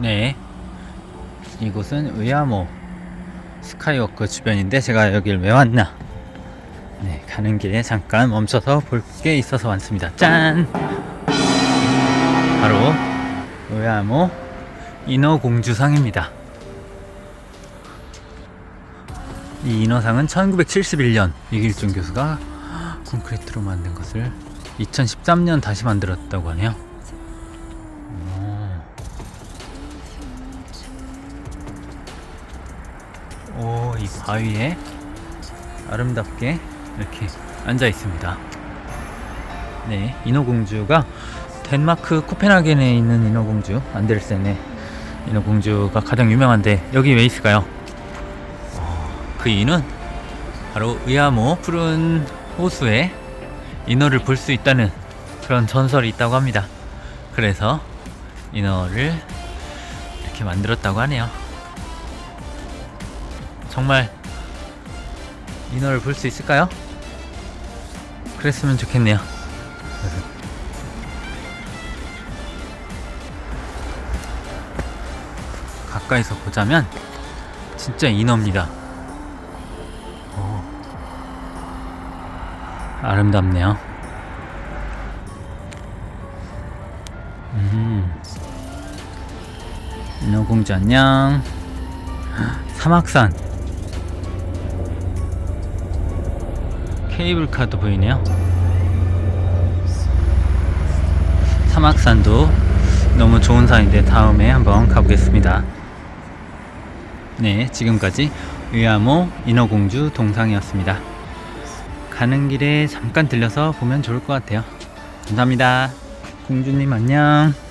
네. 이곳은 의아모 스카이워크 주변인데 제가 여길 왜 왔나? 네, 가는 길에 잠깐 멈춰서 볼 게 있어서 왔습니다. 짠! 바로 의아모 인어공주상입니다. 이 인어상은 1971년 이길종 교수가 콘크리트로 만든 것을 2013년 다시 만들었다고 하네요. 오, 이 바위에 아름답게 이렇게 앉아 있습니다. 네, 인어공주가 덴마크 코펜하겐에 있는 인어공주 안델센의 인어공주가 가장 유명한데 여기 왜 있을까요? 어, 그 이유는 바로 의아모 푸른 호수에 인어를 볼 수 있다는 그런 전설이 있다고 합니다. 그래서 인어를 이렇게 만들었다고 하네요. 정말 인어를 볼 수 있을까요? 그랬으면 좋겠네요. 가까이서 보자면 진짜 인어입니다. 오. 아름답네요. 음. 인어공주 안녕. 사막산. 케이블카도 보이네요. 사막산도 너무 좋은 산인데 다음에 한번 가보겠습니다. 네, 지금까지 위아모 인어공주 동상이었습니다. 가는 길에 잠깐 들려서 보면 좋을 것 같아요. 감사합니다. 공주님 안녕.